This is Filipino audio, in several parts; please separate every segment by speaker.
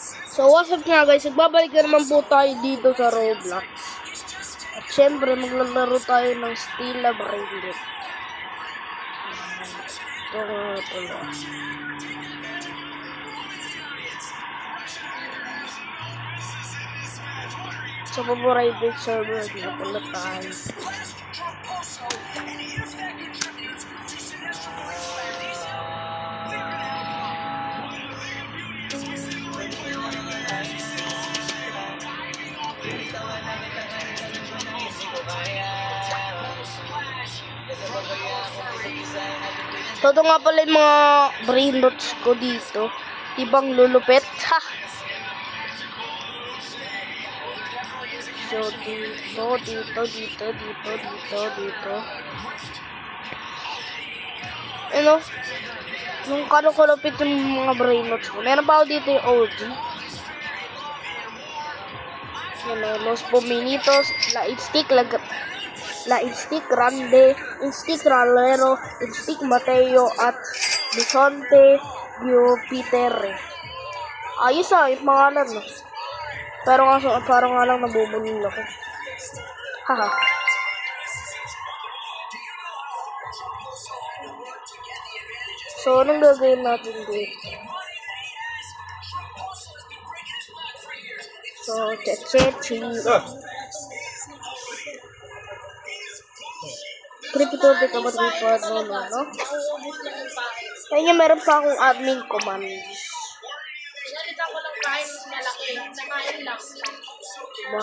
Speaker 1: So, what's up nga guys? Nagbabalik na naman po tayo dito sa Roblox. At syempre, maglalaro tayo ng Stila Braindead. Ito nga pala. Sa favorite server, na pala tayo. Toto nga pala yung mga brain rots ko dito. Ibang lulupet. Ha! So, dito, dito, dito, dito, dito, dito. Ano? Nung kano kulupit yung mga brain rots ko. Meron pa ako dito yung OG. Ano, Los Pominitos, La Stick, Lag La Instic Grande, Instic Ralero, Instic Mateo, at Bisonte Giupitere. Ayos ah, yung pangalan no. Pero nga, so, parang nga lang nabubulil ako. Haha. So, anong gagawin natin dito? So, cheche Crypto bit about report no no no. Kaya nga meron pa akong admin command.
Speaker 2: Pinalitan ko ng kain mas malaki. Nakain lang.
Speaker 1: Diba?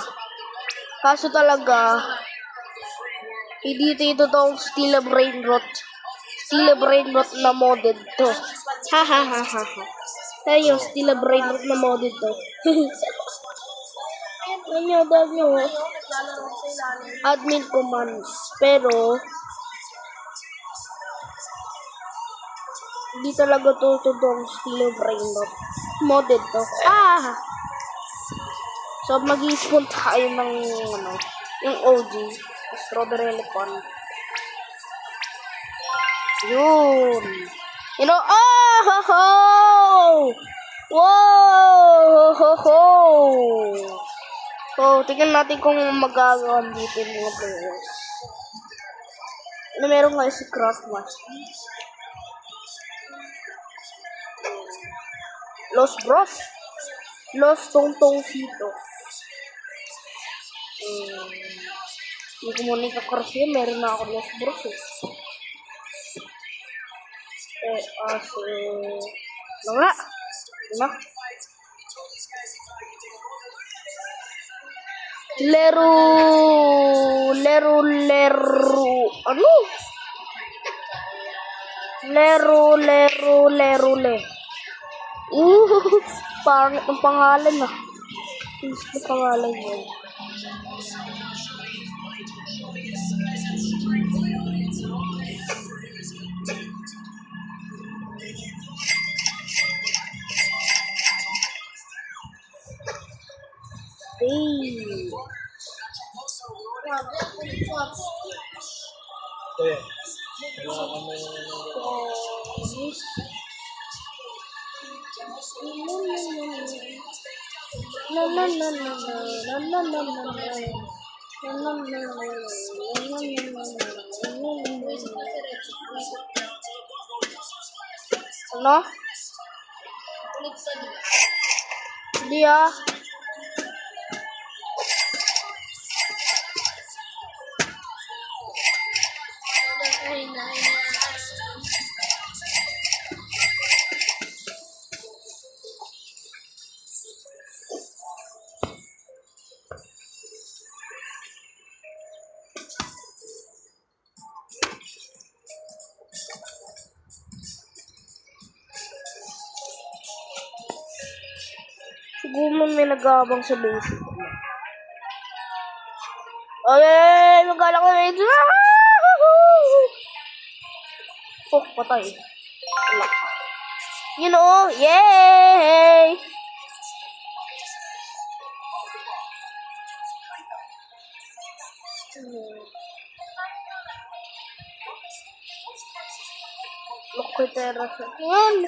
Speaker 1: Kaso talaga, hindi ito tong Stila Brain Rot. Stila Brain Rot na modded to. Ha ha ha ha ha. Yung Stila Brain Rot na modded to. Ano daw nyo? Admin commands. Pero, hindi talaga to totoong Stila Brain Rot. Modded to. Ah! So, mag-spawn tayo ng, ano, yung OG. Strawberry Elephant. Yun. You know, oh, ho, ho! Wow! Ho, ho! So, tingnan natin kung magagawa dito yung mga players. Na meron nga si Craft Match. Los Ross. Los tontoncitos. Eh, y como ni corregir, me hermano los brosos. Eh, hace. No, no. No. Leru, leru, leru. Oh, no. Lero... Lero... Lero... Le. Uh, pangit ng pangalan ah. Ano pangalan yun? Hey.
Speaker 3: Kuya.
Speaker 1: Allah. Dia Siguro may nag-aabang sa base. Ay, magkala ko na ito. Oh, patay. Wala. You know, yay! Look ko terra sa... Yan!